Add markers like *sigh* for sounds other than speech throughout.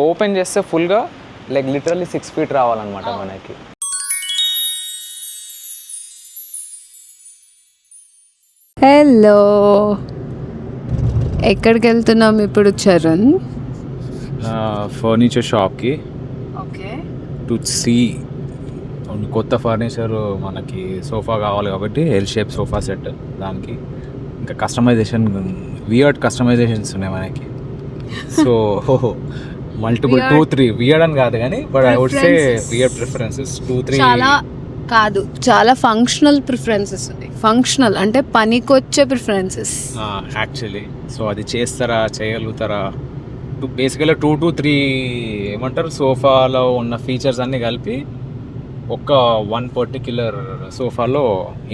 Open చేస్తే ఫుల్గా like literally six feet రావాలన్నమాట మనకి. హలో ఎక్కడికి వెళ్తున్నాం ఇప్పుడు చరణ్? ఫర్నిచర్ షాప్కి ఓకే. టు సీ కొత్త ఫర్నిచర్ మనకి సోఫా కావాలి కాబట్టి ఎల్ షేప్ సోఫా సెట్ దానికి. ఇంకా కస్టమైజేషన్ వియర్డ్ కస్టమైజేషన్స్ ఉన్నాయి మనకి. So *laughs* multiple two three weird అని కాదు కానీ but I would say. Weird preferences two three చాలా కాదు. చాలా ఫంక్షనల్ ప్రిఫరెన్సెస్ ఉన్నాయి. ఫంక్షనల్ అంటే పనికొచ్చే ప్రిఫరెన్సెస్ యాక్చువల్లీ సో అది చేస్తారా చేయగలుగుతారా? బేసికల్గా టూ టు త్రీ ఏమంటారు? సోఫాలో ఉన్న ఫీచర్స్ అన్నీ కలిపి ఒక వన్ పర్టిక్యులర్ సోఫాలో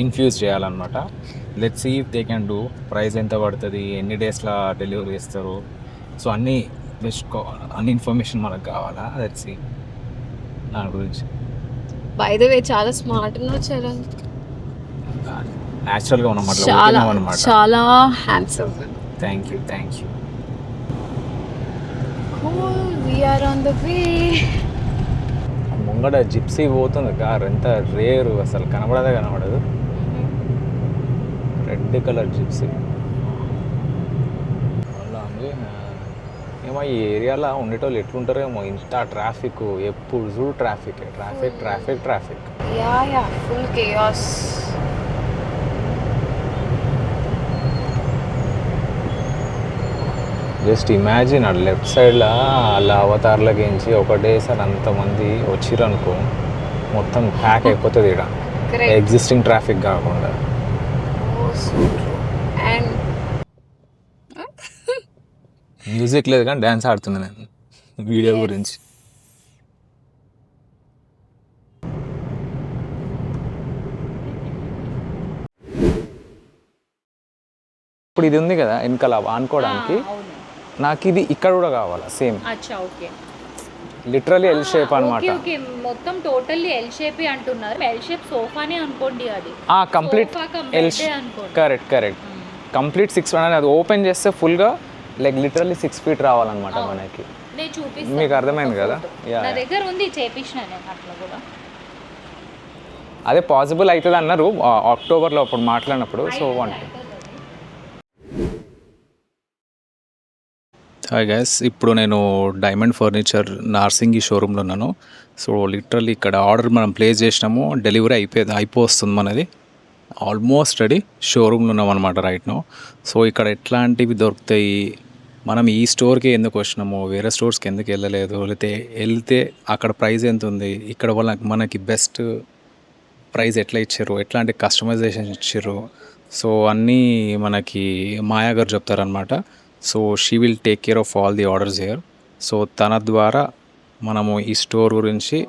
ఇన్ఫ్యూజ్ చేయాలన్నమాట. Let see if they can do price ఎంత పడుతుంది? ఎన్ని డేస్లో డెలివరీ చేస్తారు? సో అన్నీ బెస్ట్ అన్ని ఇన్ఫర్మేషన్ మనకు కావాలా? లెట్ సీ దాని గురించి. బై ద వే చాలా స్మార్ట్ చరణ్. న్యాచురల్గా ఉన్నమాట చాలా అనమాట చాలా handsome thank you thank you we are on the way ముంగడ జిప్సీ పోతుంది కార్ ఎంత రేరు అసలు కనబడదే కనబడదు. రెడ్ కలర్ జిప్సీ అలా ఉంది. ఏమో ఈ ఏరియాలో ఉండేటోళ్ళు ఎట్లుంటారేమో. ఇంత ట్రాఫిక్ ఎప్పుడు చూడు traffic traffic traffic traffic ya ya full chaos just imagine ఆ లెఫ్ట్ సైడ్లో అలా అవతార్లకించి ఒకటేసారి అంతమంది వచ్చిర్రు అనుకో మొత్తం ప్యాక్ అయిపోతుంది ఇక్కడ ఎగ్జిస్టింగ్ ట్రాఫిక్ కాకుండా అండ్ మ్యూజిక్ లేదు కానీ డ్యాన్స్ ఆడుతున్నా నేను వీడియో గురించి. ఇప్పుడు ఇది ఉంది కదా వెనకాల ఆనుకోవడానికి. నాకు ఇది ఇక్కడ కూడా కావాలా same. Okay. Literally L shape అనమాట మొత్తం టోటల్లీ ఎల్ షేప్ అంటున్నారు. ఎల్ షేప్ సోఫానే అనుకోండి అది. ఆ complete L correct correct complete six అది ఓపెన్ చేస్తే ఫుల్గా లైక్ లిటరల్లీ సిక్స్ ఫీట్ రావాలన్నమాట మనకి. నేను చూపిస్తాను మీకు అర్థమైంది కదా? యా నా దగ్గర ఉంది చేపించిన నేను అట్లా కూడా. అదే పాసిబుల్ అవుతుంది అన్నారు అక్టోబర్లో అప్పుడు మాట్లాడినప్పుడు సో వన్ హాయ్ గైస్ ఇప్పుడు నేను డైమండ్ ఫర్నిచర్ నార్సింగి షోరూంలో ఉన్నాను. సో లిటరల్లీ ఇక్కడ ఆర్డర్ మనం ప్లేస్ చేసినాము డెలివరీ అయిపోయింది అయిపోతుంది మనది. Almost ready. షోరూంలో ఉన్నాం అనమాట రైట్ నో సో ఇక్కడ ఎట్లాంటివి దొరుకుతాయి? మనం ఈ స్టోర్కి ఎందుకు వచ్చినాము? వేరే స్టోర్స్కి ఎందుకు వెళ్ళలేదు? లేకపోతే వెళ్తే అక్కడ ప్రైస్ ఎంత ఉంది? ఇక్కడ వల్ల మనకి బెస్ట్ ప్రైస్ ఎట్లా ఇచ్చారు? ఎట్లాంటి కస్టమైజేషన్ ఇచ్చారు? సో అన్నీ మనకి మాయా గారు చెప్తారనమాట so she will take care of all the orders here. So తన ద్వారా మనము ఈ స్టోర్ గురించి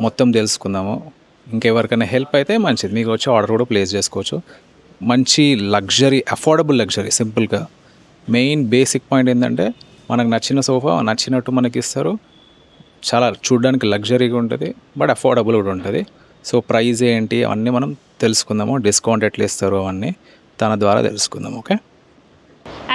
మొత్తం తెలుసుకుందాము. ఇంకెవరికైనా హెల్ప్ అయితే మంచిది. మీకు వచ్చి ఆర్డర్ కూడా ప్లేస్ చేసుకోవచ్చు. మంచి లగ్జరీ అఫోర్డబుల్ లగ్జరీ సింపుల్గా మెయిన్ బేసిక్ పాయింట్ ఏంటంటే మనకు నచ్చిన సోఫా నచ్చినట్టు మనకి ఇస్తారు. చాలా చూడడానికి లగ్జరీగా ఉంటుంది బట్ అఫోర్డబుల్ కూడా ఉంటుంది. సో ప్రైస్ ఏంటి అవన్నీ మనం తెలుసుకుందాము. డిస్కౌంట్ ఎట్లా ఇస్తారు అవన్నీ తన ద్వారా తెలుసుకుందాం ఓకే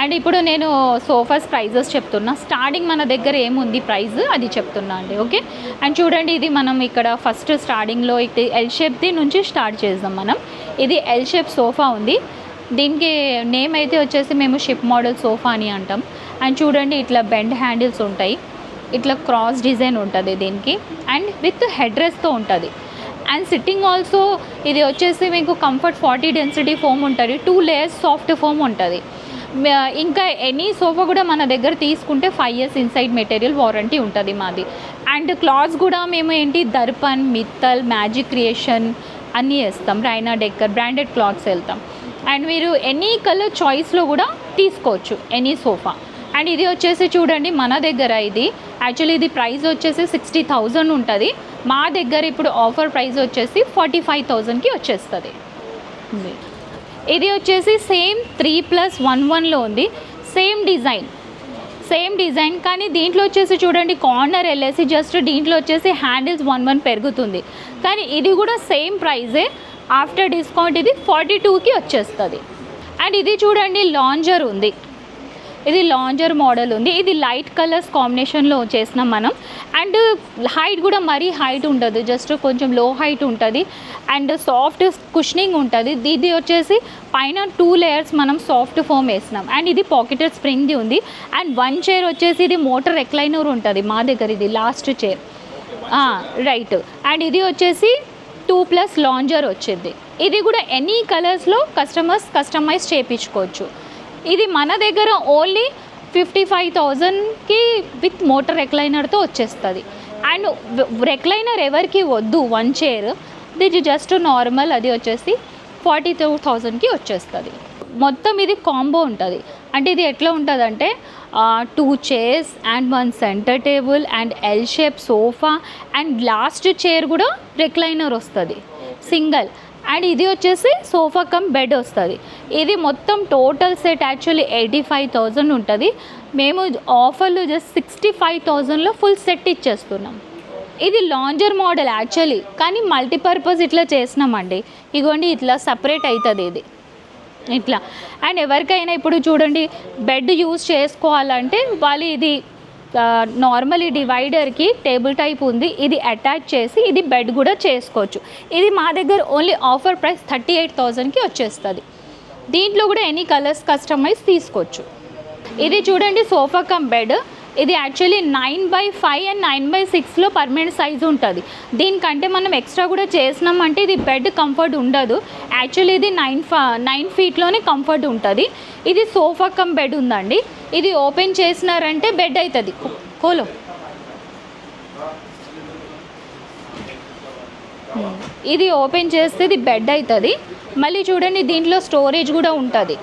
అండ్ ఇప్పుడు నేను సోఫాస్ ప్రైజెస్ చెప్తున్నా. స్టార్టింగ్ మన దగ్గర ఏముంది ప్రైస్ అది చెప్తున్నా అండి ఓకే? అండ్ చూడండి ఇది మనం ఇక్కడ ఫస్ట్ స్టార్టింగ్లో ఇది ఎల్ షేప్ది నుంచి స్టార్ట్ చేద్దాం మనం. ఇది ఎల్ షేప్ సోఫా ఉంది. దీనికి నేమ్ అయితే వచ్చేసి మేము షిప్ మోడల్ సోఫా అని అంటాం. అండ్ చూడండి ఇట్లా బెండ్ హ్యాండిల్స్ ఉంటాయి. ఇట్లా క్రాస్ డిజైన్ ఉంటుంది దీనికి. అండ్ విత్ హెడ్ రెస్ట్తో ఉంటుంది. అండ్ సిట్టింగ్ ఆల్సో ఇది వచ్చేసి మీకు కంఫర్ట్ ఫార్టీ డెన్సిటీ ఫోమ్ ఉంటుంది. టూ లేయర్స్ సాఫ్ట్ ఫోమ్ ఉంటుంది. ఇంకా ఎనీ సోఫా కూడా మన దగ్గర తీసుకుంటే five years inside material warranty ఉంటుంది మాది. అండ్ క్లాత్స్ కూడా మేము ఏంటి దర్పన్ మిత్తల్ మ్యాజిక్ క్రియేషన్ అన్నీ వేస్తాం. రైనా డెక్కర్ బ్రాండెడ్ క్లాత్స్ వెళ్తాం. అండ్ మీరు ఎనీ కలర్ చాయిస్లో కూడా తీసుకోవచ్చు ఎనీ సోఫా అండ్ ఇది వచ్చేసి చూడండి మన దగ్గర ఇది. యాక్చువల్లీ ఇది ప్రైస్ వచ్చేసి సిక్స్టీ థౌజండ్ ఉంటుంది. మా దగ్గర ఇప్పుడు ఆఫర్ ప్రైస్ వచ్చేసి ఫార్టీ ఫైవ్ థౌజండ్కి వచ్చేస్తుంది. ఇది వచ్చేసి సేమ్ త్రీ ప్లస్ వన్ వన్లో ఉంది. Same design. సేమ్ డిజైన్ కానీ దీంట్లో వచ్చేసి చూడండి కార్నర్ వెళ్ళేసి జస్ట్ దీంట్లో వచ్చేసి హ్యాండిల్స్ వన్ వన్ పెరుగుతుంది. కానీ ఇది కూడా సేమ్ ప్రైజే. ఆఫ్టర్ డిస్కౌంట్ ఇది ఫార్టీ టూకి వచ్చేస్తుంది. అండ్ ఇది చూడండి లాంజర్ ఉంది. ఇది లాంజర్ మోడల్ ఉంది. ఇది లైట్ కలర్స్ కాంబినేషన్లో చేసినాం మనం. అండ్ హైట్ కూడా మరీ హైట్ ఉండదు. జస్ట్ కొంచెం లో హైట్ ఉంటుంది. అండ్ సాఫ్ట్ కుషనింగ్ ఉంటుంది. ఇది వచ్చేసి పైన టూ లేయర్స్ మనం సాఫ్ట్ ఫోమ్ వేసినాం. అండ్ ఇది పాకెటెడ్ స్ప్రింగ్ది ఉంది. అండ్ వన్ చైర్ వచ్చేసి ఇది మోటార్ ఎక్లైనర్ ఉంటుంది. మా దగ్గర ఇది లాస్ట్ చైర్. రైట్. అండ్ ఇది వచ్చేసి టూ ప్లస్ లాంజర్ వచ్చింది. ఇది కూడా ఎనీ కలర్స్లో కస్టమర్స్ కస్టమైజ్ చేయించుకోవచ్చు ఇది మన దగ్గర ఓన్లీ ఫిఫ్టీ ఫైవ్ థౌజండ్కి విత్ మోటార్ రెక్లైనర్తో వచ్చేస్తుంది. అండ్ రెక్లైనర్ ఎవరికి వద్దు వన్ చైర్ ఇది జస్ట్ నార్మల్ అది వచ్చేసి ఫార్టీ టూ థౌజండ్కి వచ్చేస్తుంది. మొత్తం ఇది కాంబో ఉంటుంది. అంటే ఇది ఎట్లా ఉంటుందంటే two chairs and one center table and L shape sofa and last chair కూడా రెక్లైనర్ వస్తుంది. సింగల్ అండ్ ఇది వచ్చేసి సోఫా కమ్ బెడ్ వస్తుంది. ఇది మొత్తం total set actually eighty five thousand ఉంటుంది. మేము ఆఫర్లు జస్ట్ సిక్స్టీ ఫైవ్ థౌజండ్లో ఫుల్ సెట్ ఇచ్చేస్తున్నాం. ఇది లాంజర్ మోడల్ యాక్చువల్లీ కానీ మల్టీపర్పస్ ఇట్లా చేసినామండి. ఇగోండి ఇట్లా సపరేట్ అవుతుంది ఇది. ఇట్లా. అండ్ ఎవరికైనా ఇప్పుడు చూడండి బెడ్ యూజ్ చేసుకోవాలంటే వాళ్ళు ఇది నార్మల్ ఈ డివైడర్కి టేబుల్ టైప్ ఉంది. ఇది అటాచ్ చేసి ఇది బెడ్ కూడా చేసుకోవచ్చు. ఇది మా దగ్గర only offer price thirty eight థౌజండ్కి వచ్చేస్తుంది. దీంట్లో కూడా ఎనీ కలర్స్ కస్టమైజ్ తీసుకోవచ్చు. ఇది చూడండి సోఫా కమ్ బెడ్ ఇది actually nine by five and nine by సిక్స్లో పర్మనెంట్ సైజ్ ఉంటుంది. దీనికంటే మనం ఎక్స్ట్రా కూడా చేసినామంటే ఇది బెడ్ కంఫర్ట్ ఉండదు. యాక్చువల్లీ ఇది నైన్ ఫా నైన్ ఫీట్లోనే కంఫర్ట్ ఉంటుంది. ఇది సోఫా కమ్ బెడ్ ఉందండి. ఇది ఓపెన్ చేసినారంటే బెడ్ అవుతుంది కోలో. ఇది ఓపెన్ చేస్తే ఇది బెడ్ అవుతుంది మళ్ళీ చూడండి దీంట్లో స్టోరేజ్ కూడా ఉంటుంది.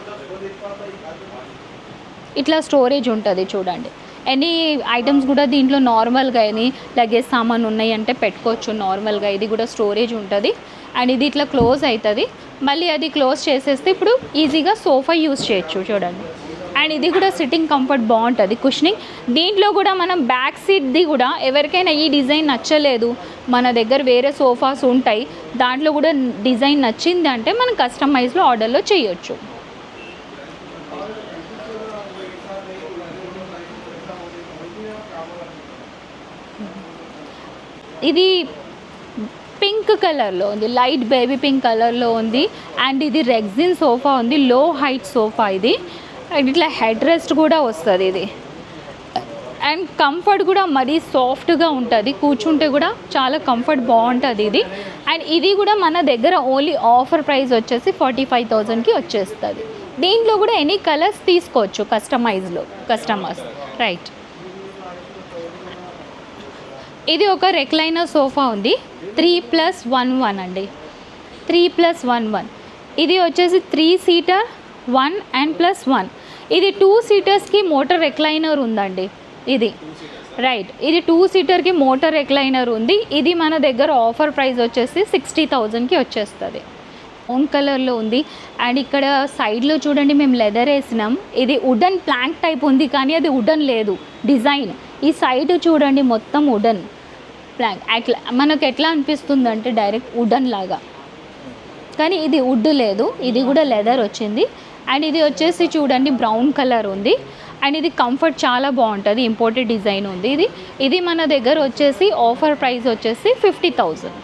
ఇట్లా స్టోరేజ్ ఉంటుంది చూడండి. ఎనీ ఐటమ్స్ కూడా దీంట్లో నార్మల్గా అని లగేజ్ సామాన్ ఉన్నాయి అంటే పెట్టుకోవచ్చు నార్మల్గా. ఇది కూడా స్టోరేజ్ ఉంటుంది. అండ్ ఇది ఇట్లా క్లోజ్ అవుతుంది మళ్ళీ అది క్లోజ్ చేసేస్తే ఇప్పుడు ఈజీగా సోఫా యూస్ చేయొచ్చు చూడండి. అండ్ ఇది కూడా సిట్టింగ్ కంఫర్ట్ బాగుంటుంది. కుషనింగ్ దీంట్లో కూడా మనం బ్యాక్ సీట్ది కూడా ఎవరికైనా ఈ డిజైన్ నచ్చలేదు మన దగ్గర వేరే సోఫాస్ ఉంటాయి దాంట్లో కూడా డిజైన్ నచ్చింది అంటే మనం కస్టమైజ్లో ఆర్డర్లో చేయొచ్చు. ఇది పింక్ కలర్లో ఉంది లైట్ బేబీ పింక్ కలర్లో ఉంది అండ్ ఇది రెగ్జిన్ సోఫా ఉంది లో హైట్ సోఫా ఇది. అండ్ ఇట్లా హెడ్ రెస్ట్ కూడా వస్తుంది ఇది. అండ్ కంఫర్ట్ కూడా మరీ సాఫ్ట్గా ఉంటుంది. కూర్చుంటే కూడా చాలా కంఫర్ట్ బాగుంటుంది ఇది. అండ్ ఇది కూడా మన దగ్గర ఓన్లీ ఆఫర్ ప్రైస్ వచ్చేసి ఫార్టీ ఫైవ్ థౌజండ్కి వచ్చేస్తుంది. దీంట్లో కూడా ఎనీ కలర్స్ తీసుకోవచ్చు కస్టమైజ్లో కస్టమర్స్. రైట్. ఇది ఒక రెక్లైనర్ సోఫా ఉంది. త్రీ ప్లస్ వన్ వన్ అండి. Three plus one one. ఇది వచ్చేసి three seater one and plus one. ఇది టూ సీటర్స్కి మోటార్ రెక్లైనర్ ఉందండి. ఇది. రైట్ ఇది టూ సీటర్కి మోటార్ రెక్లైనర్ ఉంది. ఇది మన దగ్గర ఆఫర్ ప్రైస్ వచ్చేసి సిక్స్టీ థౌజండ్కి వచ్చేస్తుంది. ఓన్ కలర్లో ఉంది. అండ్ ఇక్కడ సైడ్లో చూడండి మేము లెదర్ వేసినాం. ఇది వుడన్ ప్లాంక్ టైప్ ఉంది కానీ అది వుడన్ లేదు. డిజైన్ ఈ సైడ్ చూడండి మొత్తం వుడన్ ప్లాంక్ అట్లా మనకు ఎట్లా అనిపిస్తుంది అంటే డైరెక్ట్ వుడన్ లాగా. కానీ ఇది వుడ్ లేదు. ఇది కూడా లెదర్ వచ్చింది. అండ్ ఇది వచ్చేసి చూడండి బ్రౌన్ కలర్ ఉంది. అండ్ ఇది కంఫర్ట్ చాలా బాగుంటుంది ఇంపోర్టెడ్ డిజైన్ ఉంది ఇది. ఇది మన దగ్గర వచ్చేసి ఆఫర్ ప్రైస్ వచ్చేసి ఫిఫ్టీ థౌజండ్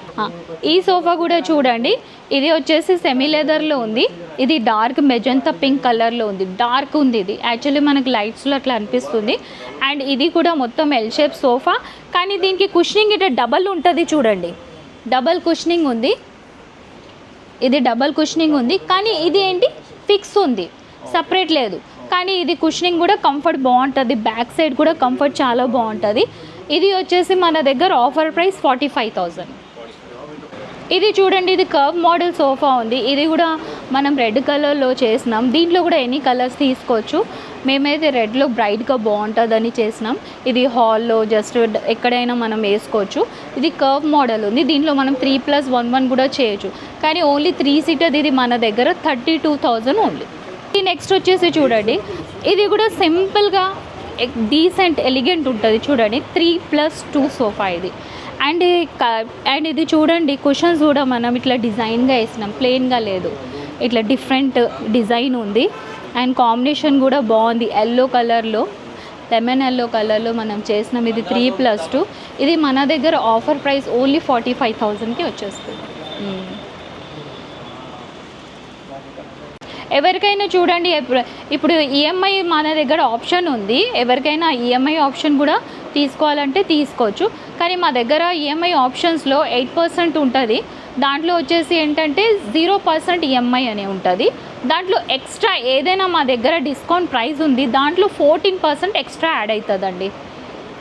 ఈ సోఫా కూడా చూడండి ఇది వచ్చేసి సెమీ లెదర్లో ఉంది. ఇది డార్క్ మెజంతా పింక్ కలర్లో ఉంది. డార్క్ ఉంది ఇది. యాక్చువల్లీ మనకు లైట్స్లో అట్లా అనిపిస్తుంది. అండ్ ఇది కూడా మొత్తం ఎల్ షేప్ సోఫా. కానీ దీనికి కుషనింగ్ ఇట్లా డబల్ ఉంటుంది చూడండి. డబల్ కుషనింగ్ ఉంది. ఇది డబల్ కుషనింగ్ ఉంది. కానీ ఇది ఏంటి? ఫిక్స్ ఉంది. సపరేట్ లేదు. కానీ ఇది కుషనింగ్ కూడా కంఫర్ట్ బాగుంటుంది. బ్యాక్ సైడ్ కూడా కంఫర్ట్ చాలా బాగుంటుంది. ఇది వచ్చేసి మన దగ్గర offer price forty five thousand ఇది చూడండి ఇది కర్వ్ మోడల్ సోఫా ఉంది. ఇది కూడా మనం రెడ్ కలర్లో చేసినాం. దీంట్లో కూడా ఎనీ కలర్స్ తీసుకోవచ్చు. మేమైతే రెడ్లో బ్రైట్గా బాగుంటుందని చేసినాం. ఇది హాల్లో జస్ట్ ఎక్కడైనా మనం వేసుకోవచ్చు. ఇది కర్వ్ మోడల్ ఉంది. దీంట్లో మనం త్రీ ప్లస్ వన్ వన్ కూడా చేయొచ్చు. కానీ ఓన్లీ త్రీ సీటర్ ఇది మన దగ్గర థర్టీ టూ థౌజండ్ ఓన్లీ ఇది నెక్స్ట్ వచ్చేసి చూడండి. ఇది కూడా సింపుల్గా డీసెంట్ ఎలిగెంట్ ఉంటుంది చూడండి. త్రీ ప్లస్ టూ సోఫా ఇది. అండ్ అండ్ ఇది చూడండి కుషన్స్ కూడా మనం ఇట్లా డిజైన్గా వేసినాం. ప్లెయిన్గా లేదు. ఇట్లా డిఫరెంట్ డిజైన్ ఉంది. అండ్ కాంబినేషన్ కూడా బాగుంది. ఎల్లో కలర్లో లెమన్ ఎల్లో కలర్లో మనం చేసినాం. ఇది త్రీ ప్లస్ టూ ఇది మన దగ్గర offer price only forty five థౌజండ్కి వచ్చేస్తుంది. Hmm. ఎవరికైనా చూడండి ఇప్పుడు ఈఎంఐ మన దగ్గర ఆప్షన్ ఉంది. ఎవరికైనా ఈఎంఐ ఆప్షన్ కూడా తీసుకోవాలంటే తీసుకోవచ్చు. కానీ మా దగ్గర ఈఎంఐ ఆప్షన్స్లో ఎయిట్ పర్సెంట్ ఉంటుంది. దాంట్లో వచ్చేసి ఏంటంటే జీరో పర్సెంట్ ఈఎంఐ అని ఉంటుంది. దాంట్లో ఎక్స్ట్రా ఏదైనా మా దగ్గర డిస్కౌంట్ ప్రైస్ ఉంది. దాంట్లో ఫోర్టీన్ పర్సెంట్ ఎక్స్ట్రా యాడ్ అవుతుందండి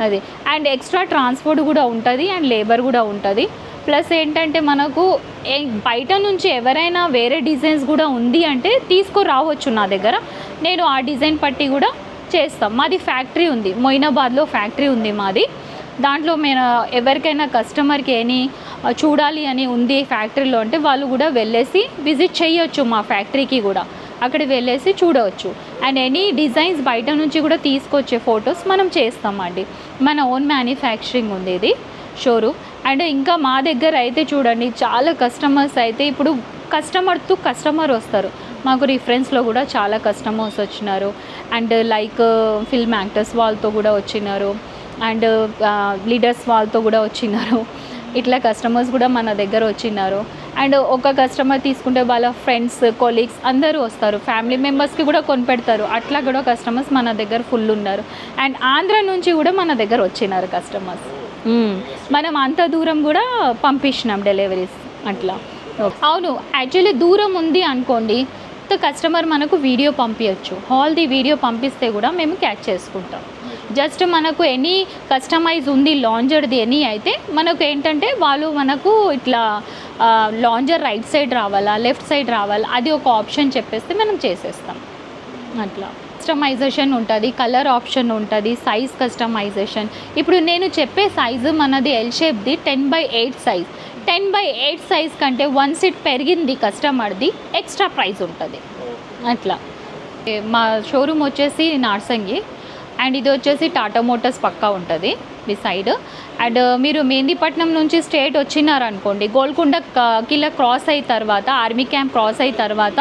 అది. అండ్ ఎక్స్ట్రా ట్రాన్స్పోర్ట్ కూడా ఉంటుంది అండ్ లేబర్ కూడా ఉంటుంది. ప్లస్ ఏంటంటే మనకు బయట నుంచి ఎవరైనా వేరే డిజైన్స్ కూడా ఉంది అంటే తీసుకురావచ్చు నా దగ్గర. నేను ఆ డిజైన్ పట్టి కూడా చేస్తాం. మాది ఫ్యాక్టరీ ఉంది. మొయినాబాద్లో ఫ్యాక్టరీ ఉంది మాది. దాంట్లో మేము ఎవరికైనా కస్టమర్కి ఏని చూడాలి అని ఉంది ఫ్యాక్టరీలో అంటే వాళ్ళు కూడా వెళ్ళేసి విజిట్ చేయొచ్చు మా ఫ్యాక్టరీకి కూడా. అక్కడ వెళ్ళేసి చూడవచ్చు అండ్ ఎనీ డిజైన్స్ బయట నుంచి కూడా తీసుకొచ్చే ఫొటోస్ మనం చేస్తామండి. మన ఓన్ మ్యానుఫ్యాక్చరింగ్ ఉంది ఇది షోరూమ్. అండ్ ఇంకా మా దగ్గర అయితే చూడండి చాలా కస్టమర్స్ అయితే ఇప్పుడు కస్టమర్ టు కస్టమర్ వస్తారు. మాకు రిఫరెన్స్లో కూడా చాలా కస్టమర్స్ వచ్చినారు. అండ్ లైక్ ఫిల్మ్ యాక్టర్స్ వాళ్ళతో కూడా వచ్చినారు. అండ్ లీడర్స్ వాళ్ళతో కూడా వచ్చినారు. ఇట్లా కస్టమర్స్ కూడా మన దగ్గర వచ్చినారు. అండ్ ఒక కస్టమర్ తీసుకుంటే వాళ్ళ ఫ్రెండ్స్ కొలీగ్స్ అందరూ వస్తారు. ఫ్యామిలీ మెంబర్స్కి కూడా కొనిపెడతారు. అట్లా కూడా కస్టమర్స్ మన దగ్గర ఫుల్ ఉన్నారు. అండ్ ఆంధ్ర నుంచి కూడా మన దగ్గర వచ్చినారు కస్టమర్స్. మనం అంత దూరం కూడా పంపించినాం డెలివరీస్ అట్లా. అవును యాక్చువల్లీ దూరం ఉంది అనుకోండి కస్టమర్ మనకు వీడియో పంపించచ్చు హాల్ది వీడియో పంపిస్తే కూడా మేము క్యాచ్ చేసుకుంటాం. జస్ట్ మనకు ఎనీ కస్టమైజ్ ఉంది లాంజర్ది ఎనీ అయితే మనకు ఏంటంటే వాళ్ళు మనకు ఇట్లా లాంజర్ రైట్ సైడ్ రావాలా లెఫ్ట్ సైడ్ రావాలా అది ఒక ఆప్షన్ చెప్పేస్తే మనం చేసేస్తాం. అట్లా. కస్టమైజేషన్ ఉంటుంది కలర్ ఆప్షన్ ఉంటుంది సైజ్ కస్టమైజేషన్. ఇప్పుడు నేను చెప్పే సైజు మనది L షేప్ది ten by eight size. Ten by eight size కంటే వన్ సీట్ పెరిగింది కస్టమర్ది ఎక్స్ట్రా ప్రైస్ ఉంటుంది. అట్లా. మా షోరూమ్ వచ్చేసి నార్సంగి. అండ్ ఇది వచ్చేసి టాటా మోటార్స్ పక్కా ఉంటుంది మీ సైడ్. అండ్ uh, మీరు మెహందీపట్నం నుంచి స్టేట్ వచ్చినారనుకోండి గోల్కొండ కిలా క్రాస్ అయిన తర్వాత ఆర్మీ క్యాంప్ క్రాస్ అయిన తర్వాత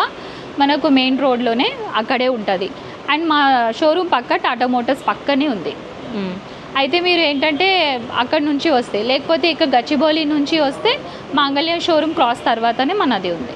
మనకు మెయిన్ రోడ్లోనే అక్కడే ఉంటుంది. అండ్ మా షోరూమ్ పక్క టాటా మోటార్స్ పక్కనే ఉంది. అయితే మీరు ఏంటంటే అక్కడ నుంచి వస్తే లేకపోతే ఇక గచ్చిబౌలి నుంచి వస్తే మాంగళ్య షోరూమ్ క్రాస్ తర్వాతనే మనది ఉంది.